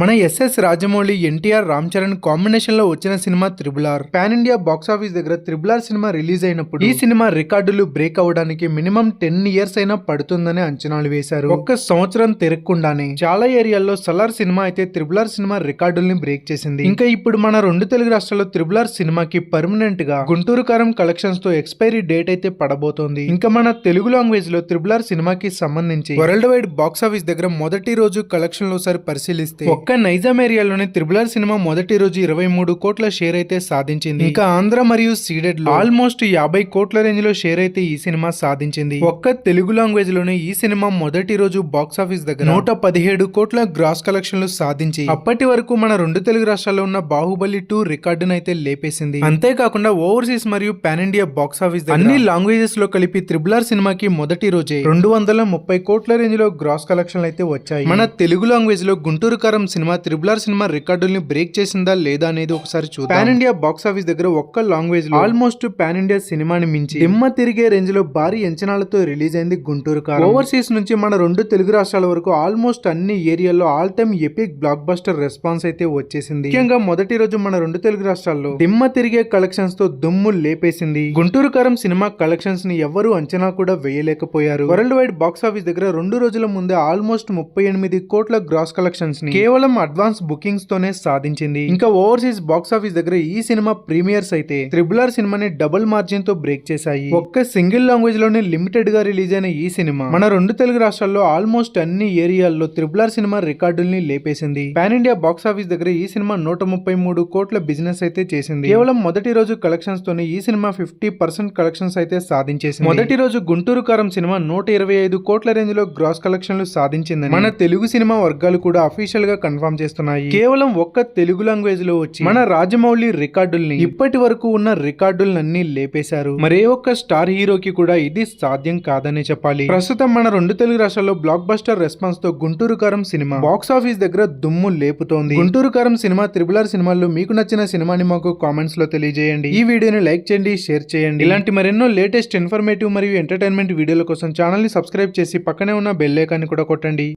మన SS Rajamouli NTR Ram Charan కాంబినేషన్లో వచ్చిన cinema triple R pan India box office దగ్గర త్రిబుల్ ఆర్ సినిమా రిలీజ్ అయినప్పుడు ఈ సినిమా రికార్డులు బ్రేక్ అవడానికి మినిమం టెన్ ఇయర్స్ అయినా పడుతుందని అంచనాలు వేశారు. ఒక్క సంవత్సరం తిరగకుండానే చాలా ఏరియాల్లో సలార్ సినిమా అయితే త్రిబుల్ ఆర్ సినిమా రికార్డుల్ని బ్రేక్ చేసింది. ఇంకా ఇప్పుడు మన రెండు తెలుగు రాష్ట్రాల్లో త్రిబుల్ ఆర్ సినిమాకి పర్మనెంట్గా గుంటూరు కారం కలెక్షన్స్తో ఎక్స్పైరీ డేట్ అయితే పడబోతోంది. ఇంకా మన తెలుగు లాంగ్వేజ్లో త్రిబుల్ ఆర్ సినిమాకి సంబంధించి వరల్డ్ వైడ్ బాక్స్ ఆఫీస్ దగ్గర మొదటి రోజు కలెక్షన్లో ఒకసారి పరిశీలిస్తే ఒక్క నైజాం ఏరియాలోనే త్రిబుల్ ఆర్ సినిమా మొదటి రోజు ఇరవై మూడు కోట్ల షేర్ అయితే సాధించింది. ఇంకా ఆంధ్ర మరియు సీడెడ్లో ఆల్మోస్ట్ యాభై కోట్ల రేంజ్లో షేర్ అయితే ఈ సినిమా సాధించింది. ఒక్క తెలుగు లాంగ్వేజ్లోనే ఈ సినిమా మొదటి రోజు బాక్స్ ఆఫీస్ దగ్గర నూట పదిహేడు కోట్ల గ్రాస్ కలెక్షన్లు సాధించి. అప్పటి వరకు మన రెండు తెలుగు రాష్ట్రాల్లో ఉన్న బాహుబలి టూ రికార్డును అయితే లేపేసింది. అంతేకాకుండా ఓవర్సీస్ మరియు పాన్ ఇండియా బాక్స్ ఆఫీస్ అన్ని లాంగ్వేజెస్లో కలిపి త్రిబుల్ ఆర్ సినిమాకి మొదటి రోజే రెండు వందల ముప్పై కోట్ల రేంజ్లో గ్రాస్ కలెక్షన్లు అయితే వచ్చాయి. మన తెలుగు లాంగ్వేజ్లో గుంటూరు కారం సినిమా త్రిబుల్ ఆర్ సినిమా రికార్డుల్ని బ్రేక్ చేసిందా లేదా అనేది ఒకసారి చూద్దాం. పాన్ ఇండియా బాక్స్ ఆఫీస్ దగ్గర ఒక్క లాంగ్వేజ్లో ఆల్మోస్ట్ పాన్ ఇండియా సినిమాని మించి దిమ్మ తిరిగే రేంజ్లో భారీ అంచనాలతో రిలీజ్ అయింది గుంటూరు కారం. ఓవర్సీస్ నుంచి మన రెండు తెలుగు రాష్ట్రాల వరకు ఆల్మోస్ట్ అన్ని ఏరియాల్లో all time epic blockbuster response అయితే వచ్చేసింది. ముఖ్యంగా మొదటి రోజు మన రెండు తెలుగు రాష్ట్రాల్లో దిమ్మ తిరిగే కలెక్షన్స్తో దుమ్ము లేపేసింది. గుంటూరు కారం సినిమా కలెక్షన్స్ని ఎవ్వరూ అంచనా కూడా వేయలేకపోయారు. వరల్డ్ వైడ్ బాక్స్ ఆఫీస్ దగ్గర రెండు రోజుల ముందే ఆల్మోస్ట్ ముప్పై ఎనిమిది కోట్ల గ్రాస్ కలెక్షన్స్ని కేవలం అడ్వాన్స్ బుకింగ్స్ తోనే సాధించింది. ఇంకా ఓవర్సీస్ బాక్స్ ఆఫీస్ దగ్గర ఈ సినిమా ప్రీమియర్స్ అయితే త్రిబుల్ ఆర్ సినిమాని డబుల్ మార్జిన్తో బ్రేక్ చేశాయి. ఒక్క సింగిల్ లాంగ్వేజ్లోనే లిమిటెడ్గా రిలీజ్ అయిన ఈ సినిమా మన రెండు తెలుగు రాష్ట్రాల్లో ఆల్మోస్ట్ అన్ని ఏరియాల్లో త్రిబుల్ ఆర్ సినిమా రికార్డుల్ని లేపేసింది. పాన్ ఇండియా బాక్స్ ఆఫీస్ దగ్గర ఈ సినిమా నూట ముప్పై మూడు కోట్ల బిజినెస్ అయితే చేసింది. కేవలం మొదటి రోజు కలెక్షన్స్ తోనే ఈ సినిమా ఫిఫ్టీ పర్సెంట్ కలెక్షన్స్ అయితే సాధించేసింది. మొదటి రోజు గుంటూరు కారం సినిమా నూట ఇరవై ఐదు కోట్ల రేంజ్లో గ్రాస్ కలెక్షన్లు సాధించిందని మన తెలుగు సినిమా వర్గాలు కూడా అఫీషియల్గా కన్ఫర్మ్ చేస్తున్నాయి కేవలం ఒక్క తెలుగు లాంగ్వేజ్లో వచ్చి మన రాజమౌళి రికార్డుల్ని ఇప్పటి వరకు ఉన్న రికార్డులన్నీ లేపేశారు. మరే ఒక్క స్టార్ హీరోకి కూడా ఇది సాధ్యం కాదనే చెప్పాలి. ప్రస్తుతం మన రెండు తెలుగు రాష్ట్రాల్లో block buster రెస్పాన్స్తో Guntur Kaaram cinema box office దగ్గర దుమ్ము లేపుతోంది. గుంటూరు కారం సినిమా త్రిబుల్ ఆర్ సినిమాల్లో మీకు నచ్చిన సినిమాని మాకు కామెంట్స్లో తెలియజేయండి. ఈ వీడియోని లైక్ చేయండి షేర్ చేయండి. ఇలాంటి మరెన్నో లేటెస్ట్ ఇన్ఫర్మేటివ్ మరియు ఎంటర్టైన్మెంట్ వీడియోల కోసం ఛానల్ని సబ్స్క్రైబ్ చేసి పక్కనే ఉన్న బెల్ ఐకాన్ని కూడా కొట్టండి.